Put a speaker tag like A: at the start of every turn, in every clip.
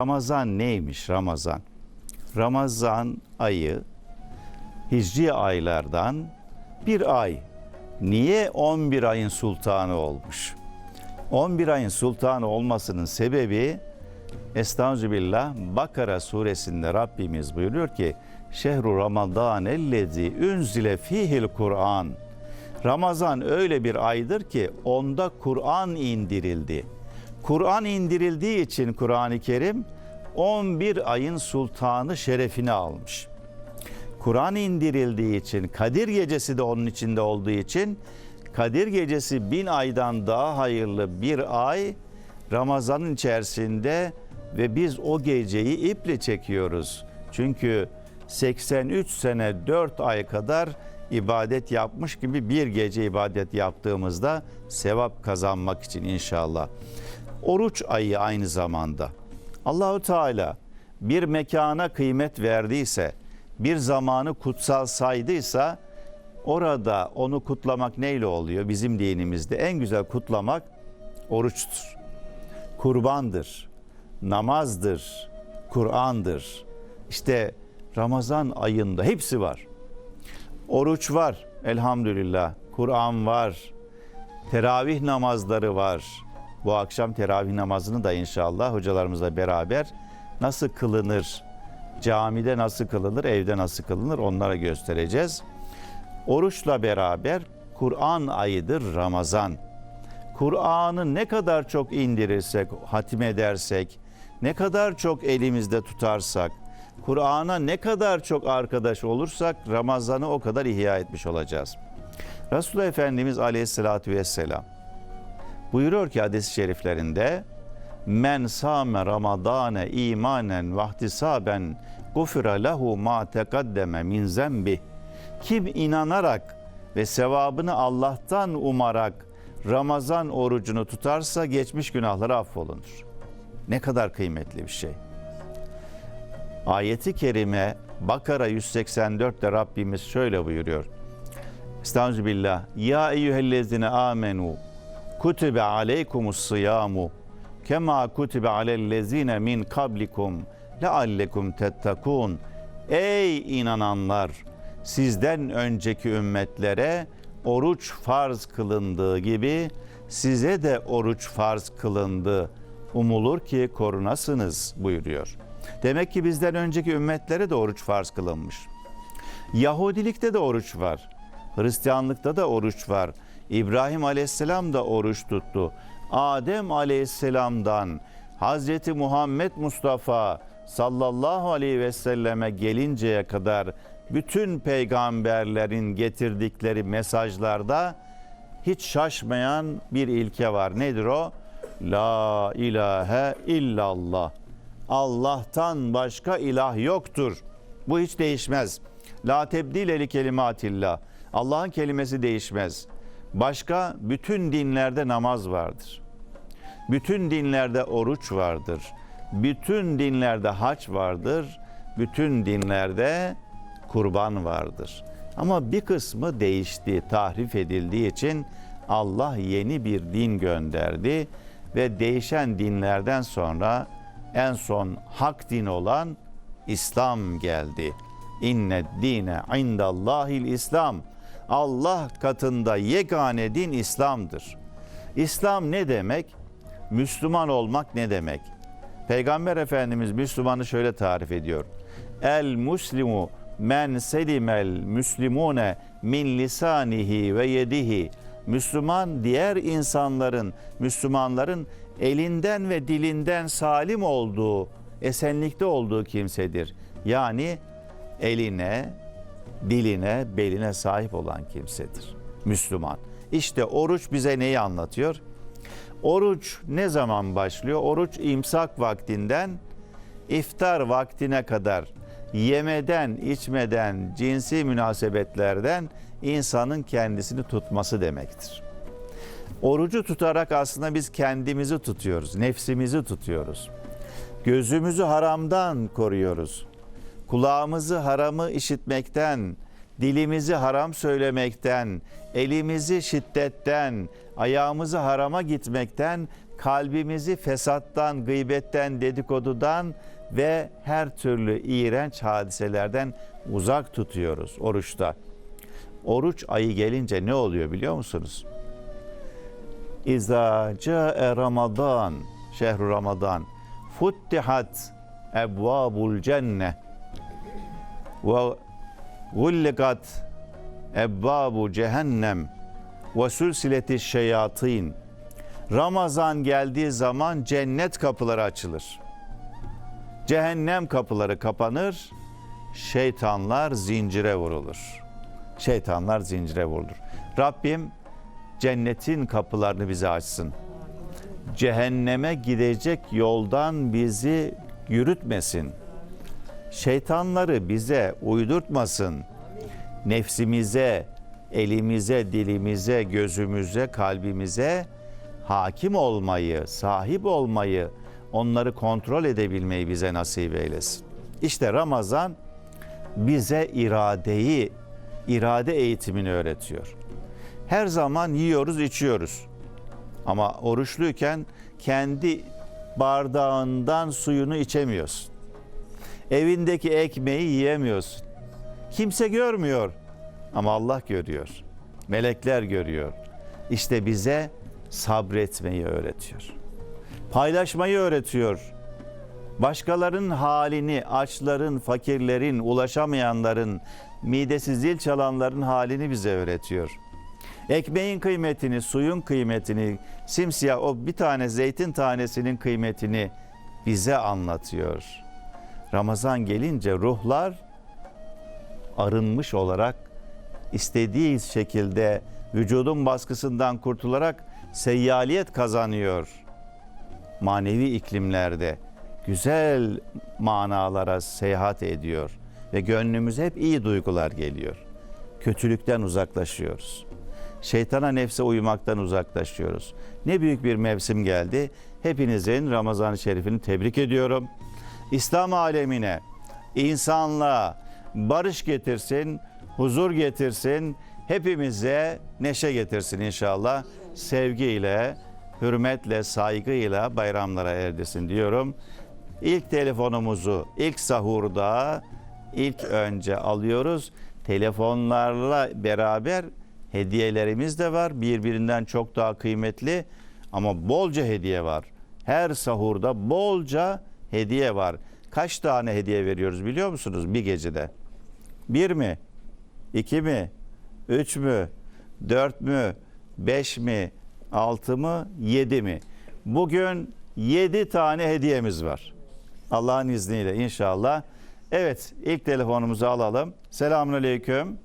A: Ramazan neymiş Ramazan? Ramazan ayı hicri aylardan bir ay. Niye 11 ayın sultanı olmuş? 11 ayın sultanı olmasının sebebi Estağfirullah Bakara suresinde Rabbimiz buyuruyor ki Şehru Ramazan ellezi ünzile fihil Kur'an. Ramazan öyle bir aydır ki onda Kur'an indirildi. Kur'an indirildiği için Kur'an-ı Kerim 11 ayın sultanı şerefini almış. Kur'an indirildiği için, Kadir Gecesi de onun içinde olduğu için Kadir Gecesi bin aydan daha hayırlı bir ay Ramazan'ın içerisinde ve biz o geceyi iple çekiyoruz. Çünkü 83 sene 4 ay kadar ibadet yapmış gibi bir gece ibadet yaptığımızda sevap kazanmak için inşallah. Oruç ayı aynı zamanda. Allahu Teala bir mekana kıymet verdiyse, bir zamanı kutsal saydıysa orada onu kutlamak neyle oluyor? Bizim dinimizde en güzel kutlamak oruçtur. Kurbandır, namazdır, Kur'an'dır. İşte Ramazan ayında hepsi var. Oruç var elhamdülillah. Kur'an var. Teravih namazları var. Bu akşam teravih namazını da inşallah hocalarımızla beraber nasıl kılınır, camide nasıl kılınır, evde nasıl kılınır onlara göstereceğiz. Oruçla beraber Kur'an ayıdır Ramazan. Kur'an'ı ne kadar çok indirirsek, hatim edersek, ne kadar çok elimizde tutarsak, Kur'an'a ne kadar çok arkadaş olursak Ramazan'ı o kadar ihya etmiş olacağız. Resulullah Efendimiz Aleyhisselatü Vesselam buyuruyor ki hadis-i şeriflerinde Men sâme ramadâne imanen vahtisaben gufira lehu ma tekaddeme min zembi Kim inanarak ve sevabını Allah'tan umarak Ramazan orucunu tutarsa geçmiş günahları affolunur. Ne kadar kıymetli bir şey. Ayeti kerime Bakara 184'te Rabbimiz şöyle buyuruyor. Estağfirullah. Ya eyyühellezine amenu kutibe aleykumus sıyamu kema kutibe alellezine min kablikum leallekum tettakun. Ey inananlar! Sizden önceki ümmetlere oruç farz kılındığı gibi size de oruç farz kılındı. Umulur ki korunasınız buyuruyor. Demek ki bizden önceki ümmetlere de oruç farz kılınmış. Yahudilikte de oruç var. Hristiyanlıkta da oruç var. İbrahim Aleyhisselam da oruç tuttu. Adem Aleyhisselam'dan Hazreti Muhammed Mustafa sallallahu aleyhi ve selleme gelinceye kadar bütün peygamberlerin getirdikleri mesajlarda hiç şaşmayan bir ilke var. Nedir o? La ilahe illallah. Allah'tan başka ilah yoktur. Bu hiç değişmez. La tebdile li kelimatillah. Allah'ın kelimesi değişmez. Başka bütün dinlerde namaz vardır. Bütün dinlerde oruç vardır. Bütün dinlerde haç vardır. Bütün dinlerde kurban vardır. Ama bir kısmı değişti, tahrif edildiği için Allah yeni bir din gönderdi ve değişen dinlerden sonra en son hak din olan İslam geldi. İnne dine indallahil İslam. Allah katında yegane din İslam'dır. İslam ne demek? Müslüman olmak ne demek? Peygamber Efendimiz Müslümanı şöyle tarif ediyor. El muslimu men selimel müslimune min lisanihi ve yedihi. Müslüman diğer insanların, Müslümanların elinden ve dilinden salim olduğu, esenlikte olduğu kimsedir. Yani eline, diline, beline sahip olan kimsedir. Müslüman. İşte oruç bize neyi anlatıyor? Oruç ne zaman başlıyor? Oruç imsak vaktinden iftar vaktine kadar yemeden, içmeden, cinsi münasebetlerden insanın kendisini tutması demektir. Orucu tutarak aslında biz kendimizi tutuyoruz, nefsimizi tutuyoruz. Gözümüzü haramdan koruyoruz. Kulağımızı haramı işitmekten, dilimizi haram söylemekten, elimizi şiddetten, ayağımızı harama gitmekten, kalbimizi fesattan, gıybetten, dedikodudan ve her türlü iğrenç hadiselerden uzak tutuyoruz oruçta. Oruç ayı gelince ne oluyor biliyor musunuz? İza ca'e Ramazan, şehru Ramazan, futtihat ebvabul cenne ve gullikat ebvabu cehennem ve sülsileti şeyatin. Ramazan geldiği zaman cennet kapıları açılır. Cehennem kapıları kapanır, şeytanlar zincire vurulur. Şeytanlar zincire vurulur. Rabbim cennetin kapılarını bize açsın. Cehenneme gidecek yoldan bizi yürütmesin. Şeytanları bize uydurtmasın. Nefsimize, elimize, dilimize, gözümüze, kalbimize hakim olmayı, sahip olmayı, onları kontrol edebilmeyi bize nasip eylesin. İşte Ramazan bize iradeyi, irade eğitimini öğretiyor. Her zaman yiyoruz, içiyoruz. Ama oruçluyken kendi bardağından suyunu içemiyorsun. Evindeki ekmeği yiyemiyorsun. Kimse görmüyor ama Allah görüyor. Melekler görüyor. İşte bize sabretmeyi öğretiyor. Paylaşmayı öğretiyor. Başkalarının halini, açların, fakirlerin, ulaşamayanların, midesi zil çalanların halini bize öğretiyor. Ekmeğin kıymetini, suyun kıymetini, simsiyah o bir tane zeytin tanesinin kıymetini bize anlatıyor. Ramazan gelince ruhlar arınmış olarak istediği şekilde vücudun baskısından kurtularak seyyaliyet kazanıyor. Manevi iklimlerde güzel manalara seyahat ediyor ve gönlümüze hep iyi duygular geliyor. Kötülükten uzaklaşıyoruz. Şeytana nefse uymaktan uzaklaşıyoruz. Ne büyük bir mevsim geldi. Hepinizin Ramazan-ı Şerif'ini tebrik ediyorum. İslam alemine, insanlığa barış getirsin, huzur getirsin, hepimize neşe getirsin inşallah. Sevgiyle, hürmetle, saygıyla bayramlara erdirsin diyorum. İlk telefonumuzu ilk sahurda ilk önce alıyoruz. Telefonlarla beraber hediyelerimiz de var. Birbirinden çok daha kıymetli ama bolca hediye var. Her sahurda bolca hediye var. Kaç tane hediye veriyoruz biliyor musunuz bir gecede? Bir mi? İki mi? Üç mü? Dört mü? Beş mi? Altı mı? Yedi mi? Bugün yedi tane hediyemiz var. Allah'ın izniyle inşallah. Evet ilk telefonumuzu alalım. Selamun Aleyküm.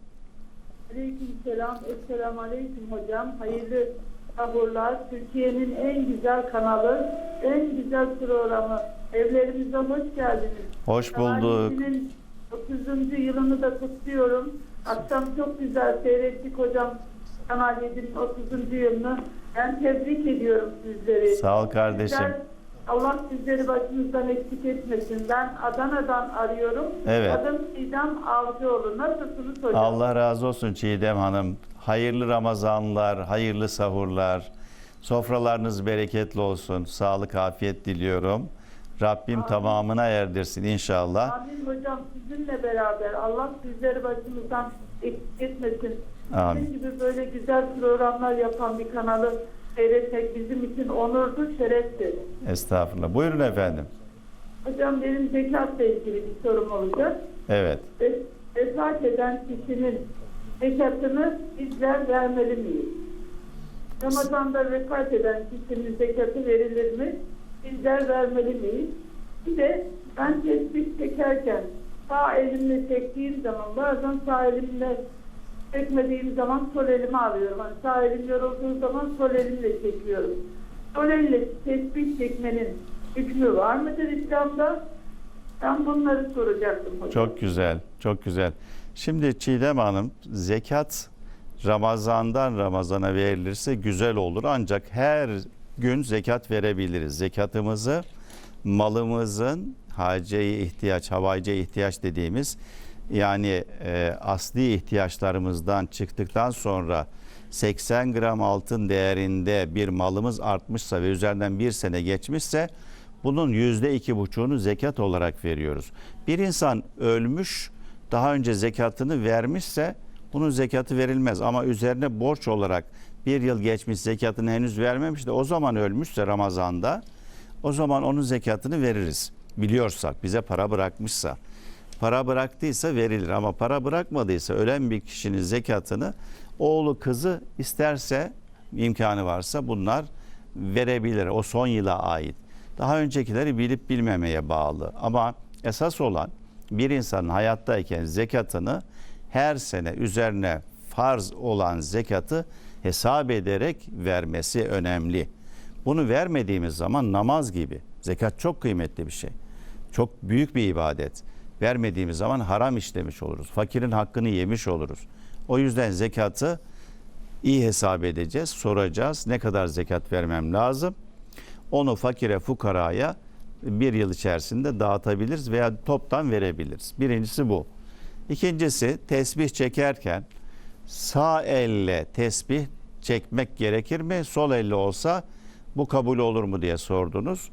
B: Aleyküm selam. Esselamu aleyküm hocam. Hayırlı sahurlar. Türkiye'nin en güzel kanalı, en güzel programı. Evlerimize hoş geldiniz.
A: Hoş bulduk.
B: Tarihinin 30. yılını da kutluyorum. Akşam çok güzel seyrettik hocam. Kanal 7'nin 30. yılını. Ben tebrik ediyorum sizleri.
A: Sağ ol kardeşim.
B: Sizler- Allah sizleri başınızdan eksik etmesin. Ben Adana'dan arıyorum.
A: Evet.
B: Adım Çiğdem Avcıoğlu. Nasılsınız hocam?
A: Allah razı olsun Çiğdem Hanım. Hayırlı Ramazanlar, hayırlı sahurlar. Sofralarınız bereketli olsun. Sağlık, afiyet diliyorum. Rabbim tamamına erdirsin inşallah.
B: Amin hocam sizinle beraber Allah sizleri başımızdan eksik etmesin.
A: Amin.
B: Sizin gibi böyle güzel programlar yapan bir kanalı seyretmek bizim için onurdu, şereftir.
A: Estağfurullah. Buyurun efendim.
B: Hocam benim zekatla ilgili bir sorum olacak.
A: Evet.
B: Ve- Vefat eden kişinin zekatını bizler vermeli miyiz? Ramazan'da vefat eden kişinin zekatı verilir mi? Bizler vermeli miyiz? Bir de ben tespih çekerken sağ elimle çektiğim zaman bazen sağ elimle çekmediğim zaman sol elimi alıyorum. Hani sağ elim yorulduğu zaman sol elimle çekiyorum. Sol elle tespih çekmenin hükmü var mıdır İslam'da? Ben bunları soracaktım hocam.
A: Çok güzel, çok güzel. Şimdi Çiğdem Hanım, zekat Ramazan'dan Ramazan'a verilirse güzel olur. Ancak her gün zekat verebiliriz. Zekatımızı malımızın haceye ihtiyaç, havayce ihtiyaç dediğimiz yani e, asli ihtiyaçlarımızdan çıktıktan sonra 80 gram altın değerinde bir malımız artmışsa ve üzerinden bir sene geçmişse bunun yüzde iki buçuğunu zekat olarak veriyoruz. Bir insan ölmüş daha önce zekatını vermişse bunun zekatı verilmez ama üzerine borç olarak bir yıl geçmiş zekatını henüz vermemiş de o zaman ölmüşse Ramazan'da o zaman onun zekatını veririz. Biliyorsak bize para bırakmışsa. Para bıraktıysa verilir ama para bırakmadıysa ölen bir kişinin zekatını oğlu kızı isterse imkanı varsa bunlar verebilir. O son yıla ait. Daha öncekileri bilip bilmemeye bağlı. Ama esas olan bir insanın hayattayken zekatını her sene üzerine farz olan zekatı hesap ederek vermesi önemli. Bunu vermediğimiz zaman namaz gibi. Zekat çok kıymetli bir şey. Çok büyük bir ibadet. Vermediğimiz zaman haram işlemiş oluruz. Fakirin hakkını yemiş oluruz. O yüzden zekatı iyi hesap edeceğiz, soracağız. Ne kadar zekat vermem lazım? Onu fakire, fukaraya bir yıl içerisinde dağıtabiliriz veya toptan verebiliriz. Birincisi bu. İkincisi tesbih çekerken sağ elle tesbih çekmek gerekir mi? Sol elle olsa bu kabul olur mu diye sordunuz.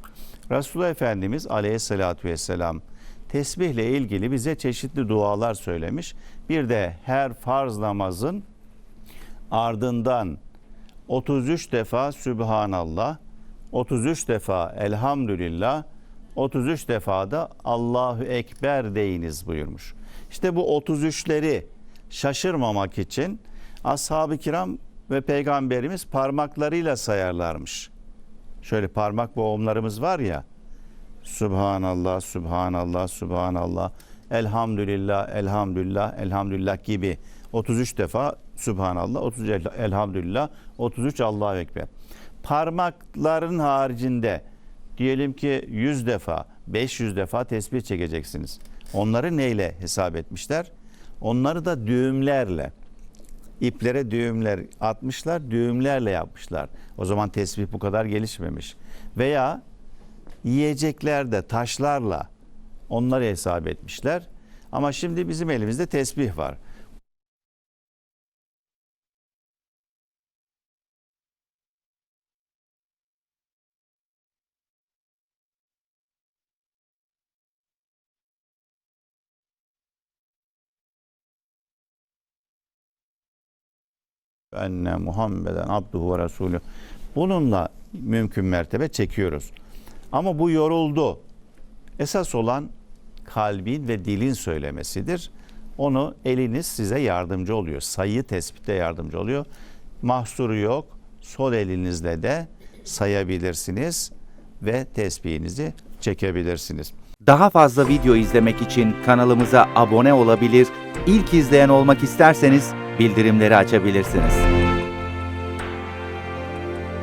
A: Resulullah Efendimiz aleyhissalatü vesselam tesbihle ilgili bize çeşitli dualar söylemiş. Bir de her farz namazın ardından 33 defa Sübhanallah, 33 defa Elhamdülillah, 33 defa da Allahu Ekber deyiniz buyurmuş. İşte bu 33'leri şaşırmamak için ashab-ı kiram ve peygamberimiz parmaklarıyla sayarlarmış. Şöyle parmak boğumlarımız var ya. Subhanallah, Subhanallah, Subhanallah, Elhamdülillah, Elhamdülillah, Elhamdülillah gibi 33 defa Subhanallah, 33 el- Elhamdülillah, 33 Allahu Ekber. Parmakların haricinde diyelim ki 100 defa, 500 defa tesbih çekeceksiniz. Onları neyle hesap etmişler? Onları da düğümlerle iplere düğümler atmışlar, düğümlerle yapmışlar. O zaman tesbih bu kadar gelişmemiş. Veya yiyeceklerde taşlarla onları hesap etmişler. Ama şimdi bizim elimizde tesbih var. Enne Muhammeden abduhu ve resulü. Bununla mümkün mertebe çekiyoruz. Ama bu yoruldu. Esas olan kalbin ve dilin söylemesidir. Onu eliniz size yardımcı oluyor. Sayı tespitte yardımcı oluyor. Mahsuru yok. Sol elinizle de sayabilirsiniz ve tesbihinizi çekebilirsiniz.
C: Daha fazla video izlemek için kanalımıza abone olabilir, ilk izleyen olmak isterseniz bildirimleri açabilirsiniz.